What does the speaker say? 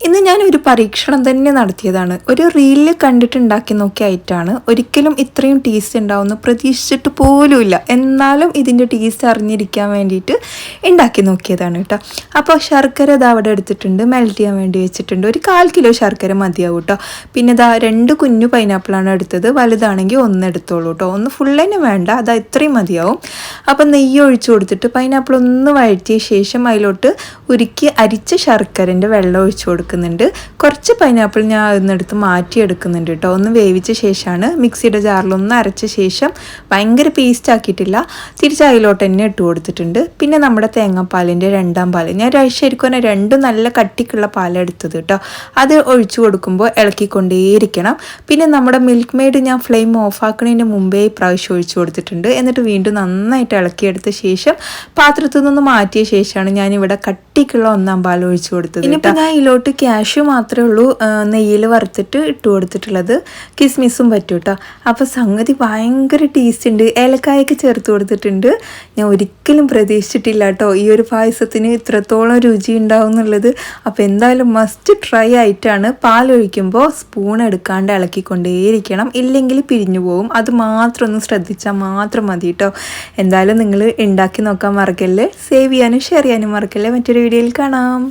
ഇന്ന് ഞാൻ ഒരു പരീക്ഷണം തന്നെ നടത്തിയതാണ്. ഒരു റീലിൽ കണ്ടിട്ട് ഉണ്ടാക്കി നോക്കിയ ഐറ്റാണ്. ഒരിക്കലും ഇത്രയും ടേസ്റ്റ് ഉണ്ടാവുമെന്ന് പ്രതീക്ഷിച്ചിട്ട് പോലുമില്ല. എന്നാലും ഇതിന്റെ ടേസ്റ്റ് അറിഞ്ഞിരിക്കാൻ വേണ്ടിയിട്ട് ഉണ്ടാക്കി നോക്കിയതാണ് കേട്ടോ. അപ്പോൾ ശർക്കര ഇതാ അവിടെ എടുത്തിട്ടുണ്ട് മെൽറ്റ് ചെയ്യാൻ വേണ്ടി വെച്ചിട്ടുണ്ട്. ഒരു കാൽ കിലോ ശർക്കര മതിയാവും കേട്ടോ. പിന്നെ ഇതാ രണ്ട് കുഞ്ഞു പൈനാപ്പിളാണ് എടുത്തത് വലുതാണെങ്കിൽ ഒന്ന് എടുത്തോളൂ കേട്ടോ. ഒന്ന് തന്നെ വേണ്ട അതാ ഇത്രയും മതിയാവും. അപ്പം നെയ്യ് ഒഴിച്ചു കൊടുത്തിട്ട് പൈനാപ്പിൾ ഒന്ന് വഴറ്റിയ ശേഷം അതിലോട്ട് ഉരുക്കി അരിച്ച ശർക്കരന്റെ വെള്ളം ഒഴിച്ചു കൊടുക്കുന്നുണ്ട്. കുറച്ച് പൈനാപ്പിൾ ഞാൻ അതിനെടുത്ത് മാറ്റിയെടുക്കുന്നുണ്ട് കേട്ടോ. ഒന്ന് വേവിച്ച ശേഷമാണ് മിക്സിയുടെ ജാറിലൊന്ന് അരച്ച ശേഷം ഭയങ്കര പേസ്റ്റ് ആക്കിയിട്ടില്ല. തിരിച്ച് അതിലോട്ട് തന്നെ ഇട്ട് കൊടുത്തിട്ടുണ്ട്. പിന്നെ നമ്മുടെ തേങ്ങാപ്പാലിന്റെ രണ്ടാം പാൽ ഞാൻ ശരിക്കും പറഞ്ഞാൽ രണ്ടും നല്ല കട്ടിക്കുള്ള പാലെടുത്തത് കേട്ടോ. അത് ഒഴിച്ചു കൊടുക്കുമ്പോൾ ഇളക്കിക്കൊണ്ടേയിരിക്കണം. പിന്നെ നമ്മുടെ മിൽക്ക് മെയ്ഡ് ഞാൻ ഫ്ലെയിം ഓഫ് ആക്കുന്നതിന് മുമ്പേ ഇപ്രാവശ്യം ഒഴിച്ചു കൊടുത്തിട്ടുണ്ട്. എന്നിട്ട് വീണ്ടും നന്നായിട്ട് ഇളക്കിയെടുത്ത ശേഷം പാത്രത്തിൽ നിന്ന് മാറ്റിയ ശേഷമാണ് ഞാനിവിടെ കട്ടിക്കുള്ള ഒന്നാം പാൽ ഒഴിച്ചു കൊടുത്തത് ഇനിയിപ്പോൾ ഞാൻ ഇതിലോട്ട് ക്യാഷ് മാത്രമേ ഉള്ളൂ നെയ്യിൽ വറുത്തിട്ട് ഇട്ട് കൊടുത്തിട്ടുള്ളത്. കിസ്മിസും പറ്റും കേട്ടോ. അപ്പോൾ സംഗതി ഭയങ്കര ടേസ്റ്റ് ഉണ്ട്. ഏലക്കായൊക്കെ ചേർത്ത് കൊടുത്തിട്ടുണ്ട്. ഞാൻ ഒരിക്കലും പ്രതീക്ഷിച്ചിട്ടില്ല കേട്ടോ ഈ ഒരു പായസത്തിന് ഇത്രത്തോളം രുചി ഉണ്ടാവും എന്നുള്ളത്. അപ്പോൾ എന്തായാലും മസ്റ്റ് ട്രൈ ആയിട്ടാണ് പാലൊഴിക്കുമ്പോൾ സ്പൂൺ എടുക്കാണ്ട് ഇളക്കിക്കൊണ്ടേയിരിക്കണം. ഇല്ലെങ്കിൽ പിരിഞ്ഞു പോകും അത് മാത്രം ഒന്ന് ശ്രദ്ധിച്ചാൽ മാത്രം മതി കേട്ടോ. എന്തായാലും നിങ്ങൾ ഉണ്ടാക്കി നോക്കാൻ മറക്കല്ലേ? സേവ് ചെയ്യാനും ഷെയർ ചെയ്യാനും മറക്കല്ലേ? മറ്റൊരു വീഡിയോയിൽ കാണാം.